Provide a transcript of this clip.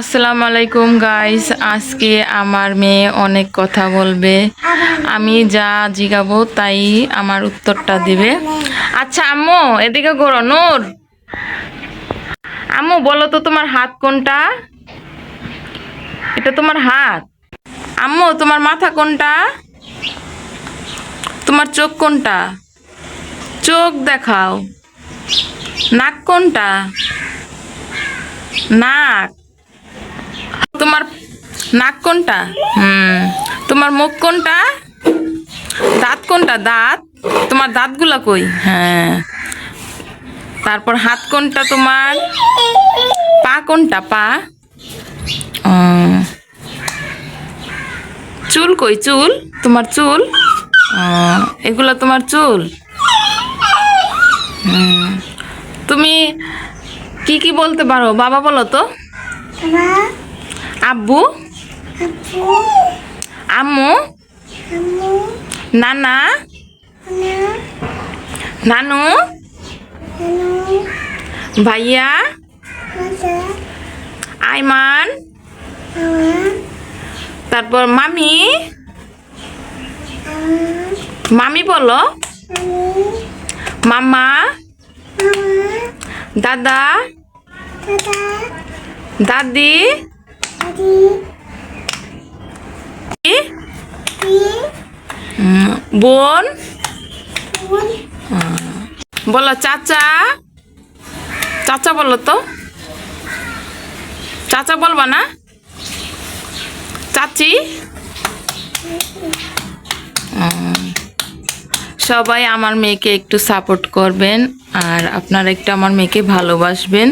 আসসালামু আলাইকুম গাইস আজকে আমার মেয়ে অনেক কথা বলবে। আমি যা জিগাবো তাই আমার উত্তরটা দিবে। আচ্ছা আম্মু, এদিকে করো নূর। আম্মু, বলো তো তোমার হাত কোনটা? এটা তোমার হাত। আম্মু, তোমার মাথা কোনটা? তোমার চোখ কোনটা? চোখ দেখাও। নাক কোনটা? নাক। তোমার নাক কোনটা? হুম। তোমার মুখ কোনটা? দাঁত কোনটা? দাঁত। তোমার দাঁতগুলা কই? হ্যাঁ। তারপর হাত কোনটা তোমার? পা কোনটা? পা। চুল কই? চুল? তোমার চুল? এগুলা তোমার চুল? তুমি কি কি বলতে পারো? বাবা বলো তো। আব্বু? আম্মু? নানা? নানু? ভাইয়া? আইমান? তারপর মামি? মামি বলো। মামা দাদা? দাদা? বোন? বলো, চাচা। চাচা বলো তো। চাচা বলবা না? চাচি? সবাই আমার মেয়েকে একটু সাপোর্ট করবেন আর আপনারা একটু আমার মেয়েকে ভালোবাসবেন।